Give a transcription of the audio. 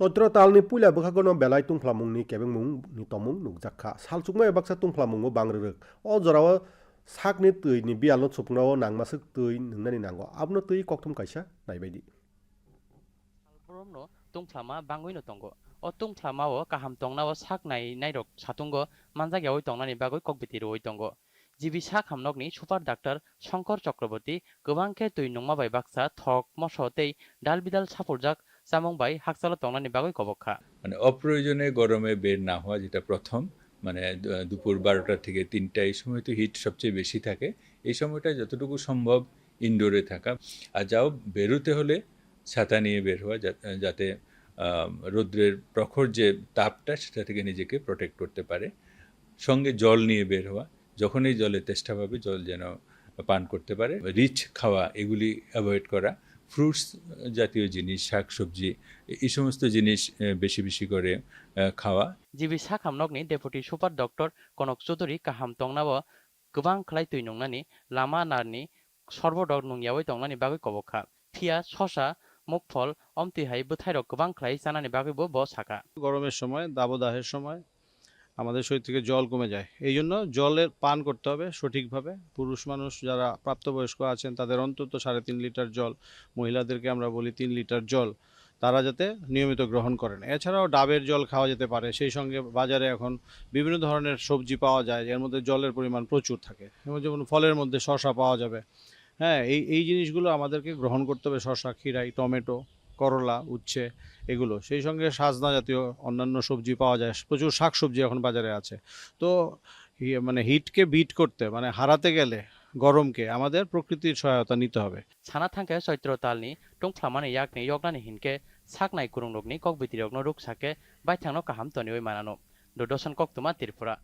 চৈত্র চৈত্ৰ তালনি পুইলা বখাগনো বেলাই তুংফ্লামুংনি কেবেংমুং নি তমুং নুকজাক্ষা সালচুকমা এবাক্সা তুংফ্লামুংও বাংরোক অ জরাও সাকনি তৈনি বিয়ালনো চুপনাও নাংমাসুক তৈ নংনানি নাঙ্গো আবনো তৈ ককথুম কাইসা নাইবাইদি সালপুরমনো তুংফ্লামা বাঙ্গুইনো তঙ্গো অ ও কাহাম তংনাও সাক নাই নাইরক সাতুঙ্গো মানজাগিয়াওই তংনানি বাগৈ ককবিতি রুই তঙ্গো জিবি সাক হামনকনি সুপার ডাক্তার শঙ্কর চক্রবর্তী গোবাংকে তৈ নংমাবাই বাক্সা থক মশতেই ডাল বিদাল সাপোর্টজাক চামংবাই হাকসালা তংনানি বাগৈ কবক্ষা। মানে অপ্রয়োজনে গরমে বের না হওয়া যেটা প্রথম মানে দুপুর বারোটা থেকে তিনটা এই সময় তো হিট সবচেয়ে বেশি থাকে। এই সময়টা যতটুকু সম্ভব ইনডোরে থাকা। আর যাও বেরোতে হলে ছাতা নিয়ে বের হওয়া যাতে রৌদ্রের প্রখর যে তাপটা সেটা থেকে নিজেকে প্রোটেক্ট করতে পারে। সঙ্গে জল নিয়ে বের হওয়া। যখনই জলে তেষ্টা পাবে জল যেন পান করতে পারে। রিচ খাওয়া, এগুলি অ্যাভয়েড করা। ফ্রুটস জাতীয় জিনিস শাক সবজি এই সমস্ত জিনিস বেশি বেশি করে খাওয়া। jibi sak hamnokni deputy super doctor konok chuduri kaham tongnao gobang khlai tui nongnani lama narni সর্বদক নংয়াওই তংনানি বাগৈ কবক্ষা ফিয়া শশা মুখফল অমতি হাই বথাইরক গোবাং খ্লাই জানানি বাগৈবো ব সাকা গরমের সময় দাবদাহের সময় আমাদের শরীর থেকে জল কমে যায়। এই জন্য জলের পান করতে হবে সঠিকভাবে। পুরুষ মানুষ যারা প্রাপ্তবয়স্ক আছেন, তাদের অন্তত সাড়ে তিন লিটার জল, মহিলাদেরকে আমরা বলি তিন লিটার জল, তারা যাতে নিয়মিত গ্রহণ করেন। এছাড়াও ডাবের জল খাওয়া যেতে পারে। সেই সঙ্গে বাজারে এখন বিভিন্ন ধরনের সবজি পাওয়া যায়, এর মধ্যে জলের পরিমাণ প্রচুর থাকে। যেমন ফলের মধ্যে শশা পাওয়া যাবে। হ্যাঁ এই এই জিনিসগুলো আমাদেরকে গ্রহণ করতে হবে। শশা খিরাই টমেটো করলা, উচ্ছে এগুলো। সেই সঙ্গে সাজনা জাতীয় অন্যান্য সবজি পাওয়া যায়। প্রচুর শাক সবজি এখন বাজারে আছে। তো মানে হিটকে বিট করতে মানে হারাতে গেলে গরমকে আমাদের প্রকৃতির সহায়তা নিতে হবে। ছানা থাঙ্কে চৈত্র তালনি টংফ্লামানি yakni yoknani hinke saknai kurungrokni kokbiti rokno ruk sake baithangno kaham toni oi manano dodoshan koktuma Tripura.